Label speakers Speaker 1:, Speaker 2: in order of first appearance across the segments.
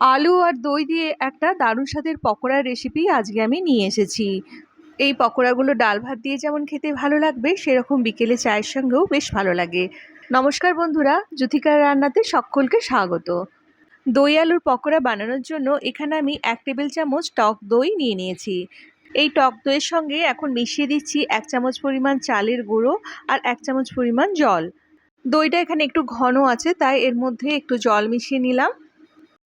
Speaker 1: আলু আর দই দিয়ে একটা দারুণ স্বাদের পকোড়ার রেসিপি আজকে আমি নিয়ে এসেছি। এই পকোড়াগুলো ডাল ভাত দিয়ে যেমন খেতে ভালো লাগবে, সেরকম বিকেলে চায়ের সঙ্গেও বেশ ভালো লাগে। নমস্কার বন্ধুরা জ্যোতিকার রান্নাতে সকলকে স্বাগত। দই আলুর পকোড়া বানানোর জন্য এখানে আমি এক টেবিল চামচ টক দই নিয়ে নিয়েছি। এই টক দইয়ের সঙ্গে এখন মিশিয়ে দিচ্ছি এক চামচ পরিমাণ চালের গুঁড়ো আর এক চামচ পরিমাণ জল। দইটা এখানে একটু ঘন আছে, তাই এর মধ্যে একটু জল মিশিয়ে নিলাম।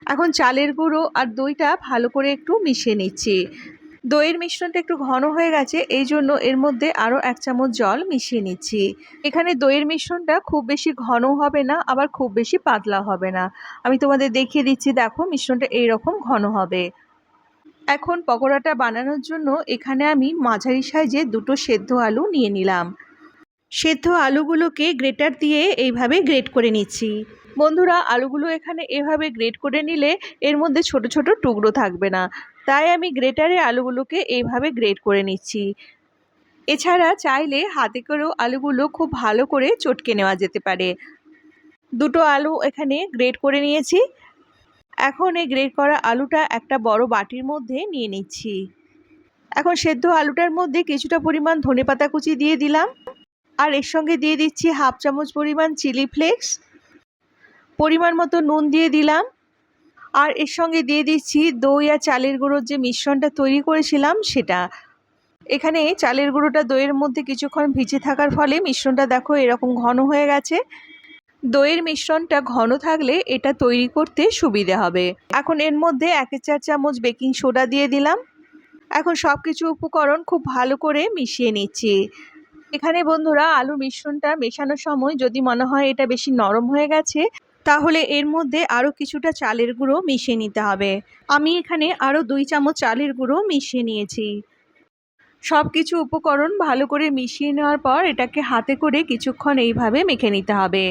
Speaker 1: এখন চালের গুঁড়ো আর দইটা ভালো করে একটু মিশিয়ে নিচ্ছি। দইয়ের মিশ্রণটা একটু ঘন হয়ে গেছে, এই জন্য এর মধ্যে আরও এক চামচ জল মিশিয়ে নিচ্ছি। এখানে দইয়ের মিশ্রণটা খুব বেশি ঘন হবে না, আবার খুব বেশি পাতলা হবে না। আমি তোমাদের দেখিয়ে দিচ্ছি, দেখো মিশ্রণটা এইরকম ঘন হবে। এখন পকোড়াটা বানানোর জন্য এখানে আমি মাঝারি সাইজে দুটো সেদ্ধ আলু নিয়ে নিলাম। সেদ্ধ আলুগুলোকে গ্রেটার দিয়ে এইভাবে গ্রেট করে নিচ্ছি। বন্ধুরা, আলুগুলো এখানে এভাবে গ্রেট করে নিলে এর মধ্যে ছোট ছোট টুকরো থাকবে না। তাই আমি গ্রেটারে আলুগুলোকে এইভাবে গ্রেট করে নিচ্ছি। এছাড়া চাইলে হাতে করেও আলুগুলো খুব ভালো করে চটকে নেওয়া যেতে পারে। দুটো আলু এখানে গ্রেট করে নিয়েছি। এখন এই গ্রেট করা আলুটা একটা বড় বাটির মধ্যে নিয়ে নিচ্ছি। এখন সেদ্ধ আলুটার মধ্যে কিছুটা পরিমাণ ধনেপাতা কুচি দিয়ে দিলাম। আর এর সঙ্গে দিয়ে দিচ্ছি হাফ চামচ পরিমাণ চিলি ফ্লেক্স পরিমাণ মতো নুন দিয়ে দিলাম। আর এর সঙ্গে দিয়ে দিচ্ছি দই আর চালের গুঁড়োর যে মিশ্রণটা তৈরি করেছিলাম সেটা। এখানে চালের গুঁড়োটা দইয়ের মধ্যে কিছুক্ষণ ভিজে থাকার ফলে মিশ্রণটা দেখো এরকম ঘন হয়ে গেছে। দইয়ের মিশ্রণটা ঘন থাকলে এটা তৈরি করতে সুবিধে হবে। এখন এর মধ্যে এক চার চামচ বেকিং সোডা দিয়ে দিলাম। এখন সব কিছু উপকরণ খুব ভালো করে মিশিয়ে নিচ্ছি। এখানে বন্ধুরা আলু মিশ্রণটা মেশানোর সময় যদি মনে হয় এটা বেশি নরম হয়ে গেছে তাহলে এর মধ্যে আরও কিছুটা চালের গুঁড়ো মিশিয়ে নিতে হবে। আমি এখানে আরও দুই চামচ চালের গুঁড়ো মিশিয়ে নিয়েছি। সব কিছু উপকরণ ভালো করে মিশিয়ে নেওয়ার পর এটাকে হাতে করে কিছুক্ষণ এইভাবে মেখে নিতে হবে।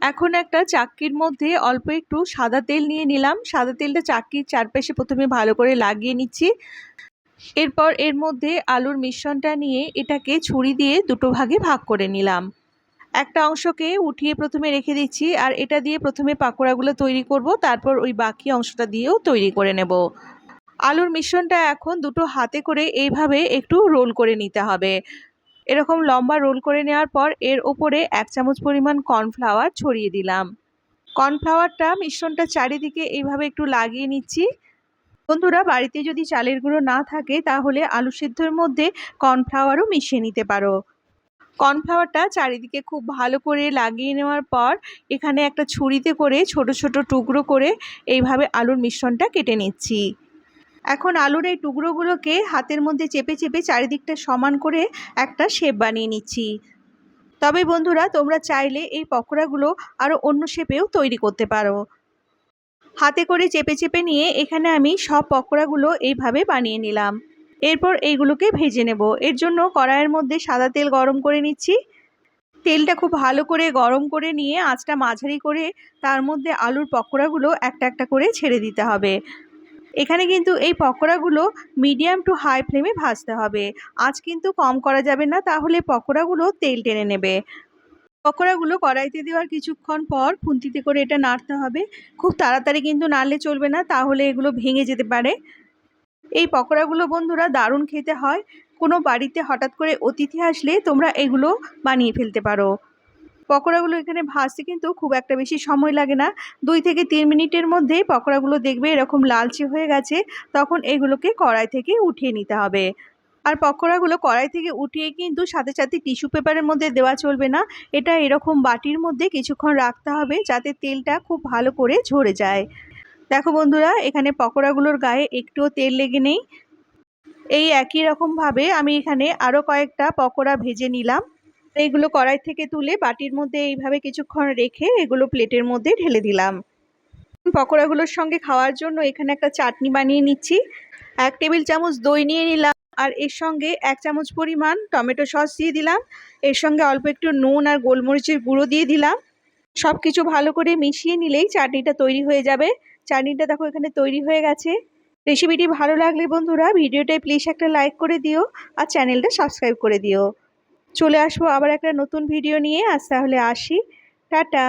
Speaker 1: এখন একটা চাক্কির মধ্যে অল্প একটু সাদা তেল নিয়ে নিলাম। সাদা তেলটা চাক্কির চারপাশে প্রথমে ভালো করে লাগিয়ে নিচ্ছি। এরপর এর মধ্যে আলুর মিশ্রণটা নিয়ে এটাকে ছুরি দিয়ে দুটো ভাগে ভাগ করে নিলাম। একটা অংশকে উঠিয়ে প্রথমে রেখে দিচ্ছি আর এটা দিয়ে প্রথমে পাকোড়াগুলো তৈরি করব, তারপর ওই বাকি অংশটা দিয়েও তৈরি করে নেব। আলুর মিশ্রণটা এখন দুটো হাতে করে এইভাবে একটু রোল করে নিতে হবে। এরকম লম্বা রোল করে নেওয়ার পর এর ওপরে এক চামচ পরিমাণ কর্নফ্লাওয়ার ছড়িয়ে দিলাম। কর্নফ্লাওয়ারটা মিশ্রণটা চারিদিকে এইভাবে একটু লাগিয়ে নিচ্ছি। বন্ধুরা, বাড়িতে যদি চালের গুঁড়ো না থাকে তাহলে আলু সিদ্ধর মধ্যে কর্নফ্লাওয়ারও মিশিয়ে নিতে পারো। কর্নফ্লাওয়ারটা চারিদিকে খুব ভালো করে লাগিয়ে নেওয়ার পর এখানে একটা ছুরিতে করে ছোট ছোট টুকরো করে এইভাবে আলুর মিশ্রণটা কেটে নিচ্ছি। এখন আলুর এই টুকরোগুলোকে হাতের মধ্যে চেপে চেপে চারিদিকটা সমান করে একটা শেপ বানিয়ে নিচ্ছি। তবে বন্ধুরা, তোমরা চাইলে এই পকোড়াগুলো আরও অন্য শেপেও তৈরি করতে পারো। হাতে করে চেপে চেপে নিয়ে এখানে আমি সব পকোড়াগুলো এইভাবে বানিয়ে নিলাম। এরপর এইগুলোকে ভেজে নেব। এর জন্য কড়াইয়ের মধ্যে সাদা তেল গরম করে নিচ্ছি। তেলটা খুব ভালো করে গরম করে নিয়ে আঁচটা মাঝারি করে তার মধ্যে আলুর পকোড়াগুলো একটা একটা করে ছেড়ে দিতে হবে। এখানে কিন্তু এই পকোড়াগুলো মিডিয়াম টু হাই ফ্লেমে ভাজতে হবে। আঁচ কিন্তু কম করা যাবে না, তাহলে পকোড়াগুলো তেল টেনে নেবে। পকোড়াগুলো কড়াইতে দেওয়ার কিছুক্ষণ পর খুন্তিতে করে এটা নাড়তে হবে। খুব তাড়াতাড়ি কিন্তু নাড়লে চলবে না, তাহলে এগুলো ভেঙে যেতে পারে। এই পকোড়াগুলো বন্ধুরা দারুণ খেতে হয়। কোনো বাড়িতে হঠাৎ করে অতিথি আসলে তোমরা এগুলো বানিয়ে ফেলতে পারো। পকোড়াগুলো এখানে ভাজতে কিন্তু খুব একটা বেশি সময় লাগে না। দুই থেকে তিন মিনিটের মধ্যে পকোড়াগুলো দেখবে এরকম লালচে হয়ে গেছে, তখন এগুলোকে কড়াই থেকে উঠিয়ে নিতে হবে। আর পকোড়াগুলো কড়াই থেকে উঠিয়ে কিন্তু সাথে সাথে টিস্যু পেপারের মধ্যে দেওয়া চলবে না। এটা এরকম বাটির মধ্যে কিছুক্ষণ রাখতে হবে যাতে তেলটা খুব ভালো করে ঝরে যায়। দেখো বন্ধুরা, এখানে পকোড়াগুলোর গায়ে একটুও তেল লেগে নেই। এই একই রকমভাবে আমি এখানে আরও কয়েকটা পকোড়া ভেজে নিলাম। এইগুলো কড়াই থেকে তুলে বাটির মধ্যে এইভাবে কিছুক্ষণ রেখে এগুলো প্লেটের মধ্যে ঢেলে দিলাম। পকোড়াগুলোর সঙ্গে খাওয়ার জন্য এখানে একটা চাটনি বানিয়ে নিচ্ছি। এক টেবিল চামচ দই নিয়ে নিলাম আর এর সঙ্গে এক চামচ পরিমাণ টমেটো সস দিয়ে দিলাম। এর সঙ্গে অল্প একটু নুন আর গোলমরিচের গুঁড়ো দিয়ে দিলাম। সব কিছু ভালো করে মিশিয়ে নিলেই চাটনিটা তৈরি হয়ে যাবে। চাটনিটা দেখো এখানে তৈরি হয়ে গেছে। রেসিপিটি ভালো লাগলে বন্ধুরা ভিডিওটায় প্লিজ একটা লাইক করে দিও আর চ্যানেলটা সাবস্ক্রাইব করে দিও। চলে আসব আবার একটা নতুন ভিডিও নিয়ে। আজ তাহলে আসি। টাটা!